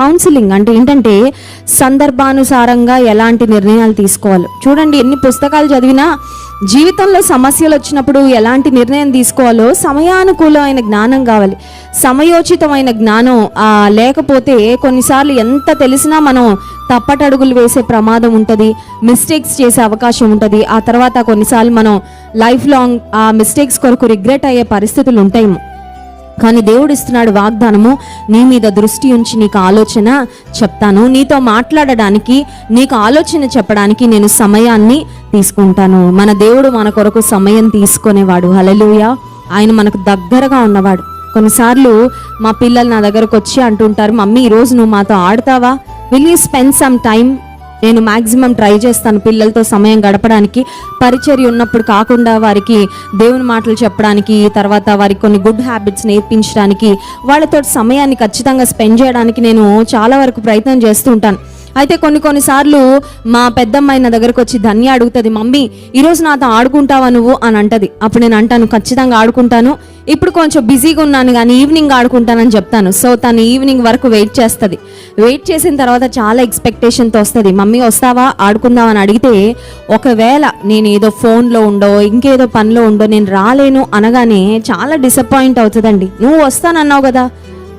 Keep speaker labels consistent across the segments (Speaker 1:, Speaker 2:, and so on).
Speaker 1: Counselling అంటే ఏంటంటే సందర్భానుసారంగా ఎలాంటి నిర్ణయాలు తీసుకోవాలి. చూడండి ఎన్ని పుస్తకాలు చదివినా జీవితంలో సమస్యలు వచ్చినప్పుడు ఎలాంటి నిర్ణయం తీసుకోవాలో సమయానుకూలమైన జ్ఞానం కావాలి. సమయోచితమైన జ్ఞానం లేకపోతే కొన్నిసార్లు ఎంత తెలిసినా మనం తప్పటడుగులు వేసే ప్రమాదం ఉంటుంది మిస్టేక్స్ చేసే అవకాశం ఉంటుంది. ఆ తర్వాత కొన్నిసార్లు మనం లైఫ్ లాంగ్ ఆ మిస్టేక్స్ కొరకు రిగ్రెట్ అయ్యే పరిస్థితులు ఉంటాయేమో. కానీ దేవుడు ఇస్తున్నాడు వాగ్దానము నీ మీద దృష్టి ఉంచి నీకు ఆలోచన చెప్తాను. నీతో మాట్లాడడానికి నీకు ఆలోచన చెప్పడానికి నేను సమయాన్ని తీసుకుంటాను. మన దేవుడు మన కొరకు సమయం తీసుకునేవాడు. హలలుయ ఆయన మనకు దగ్గరగా ఉన్నవాడు. కొన్నిసార్లు మా పిల్లలు నా దగ్గరకు వచ్చి అంటుంటారు మమ్మీ ఈరోజు నువ్వు మాతో ఆడతావా? Will you spend some time నేను మాక్సిమం ట్రై చేస్తాను పిల్లలతో సమయం గడపడానికి. పరిచర్య ఉన్నప్పుడు కాకుండా వారికి దేవుని మాటలు చెప్పడానికి తర్వాత వారికి కొన్ని గుడ్ హ్యాబిట్స్ నేర్పించడానికి వాళ్ళతో సమయాన్ని ఖచ్చితంగా స్పెండ్ చేయడానికి నేను చాలా వరకు ప్రయత్నం చేస్తూ ఉంటాను. అయితే కొన్ని కొన్నిసార్లు మా పెద్దమ్మాయి నా దగ్గరకు వచ్చి ధన్య అడుగుతుంది మమ్మీ ఈరోజు నాతో ఆడుకుంటావా నువ్వు? అని అంటది. అప్పుడు నేను అంటాను ఖచ్చితంగా ఆడుకుంటాను. ఇప్పుడు కొంచెం బిజీగా ఉన్నాను కానీ ఈవినింగ్ ఆడుకుంటానని చెప్తాను. సో తను ఈవినింగ్ వరకు వెయిట్ చేస్తుంది. వెయిట్ చేసిన తర్వాత చాలా ఎక్స్పెక్టేషన్తో వస్తుంది మమ్మీ వస్తావా? ఆడుకుందాం అని అడిగితే ఒకవేళ నేను ఏదో ఫోన్లో ఉండో ఇంకేదో పనిలో ఉండో నేను రాలేను అనగానే చాలా డిసప్పాయింట్ అవుతుందండి. నువ్వు వస్తానన్నావు కదా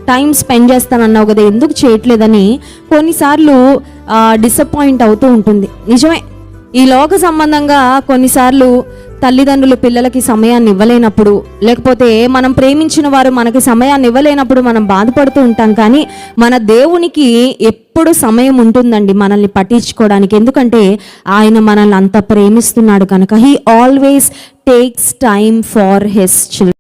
Speaker 1: టైం స్పెండ్ చేస్తానన్నావు కదా ఎందుకు చేయట్లేదని కొన్నిసార్లు డిసప్పాయింట్ అవుతూ ఉంటుంది. నిజమే. ఈ లోక సంబంధంగా కొన్నిసార్లు తల్లిదండ్రులు పిల్లలకి సమయాన్ని ఇవ్వలేనప్పుడు లేకపోతే మనం ప్రేమించిన వారు మనకి సమయాన్ని ఇవ్వలేనప్పుడు మనం బాధపడుతూ ఉంటాం. కానీ మన దేవునికి ఎప్పుడు సమయం ఉంటుందండి మనల్ని పట్టించుకోవడానికి. ఎందుకంటే ఆయన మనల్ని అంత ప్రేమిస్తున్నాడు కనుక. He always takes time for his children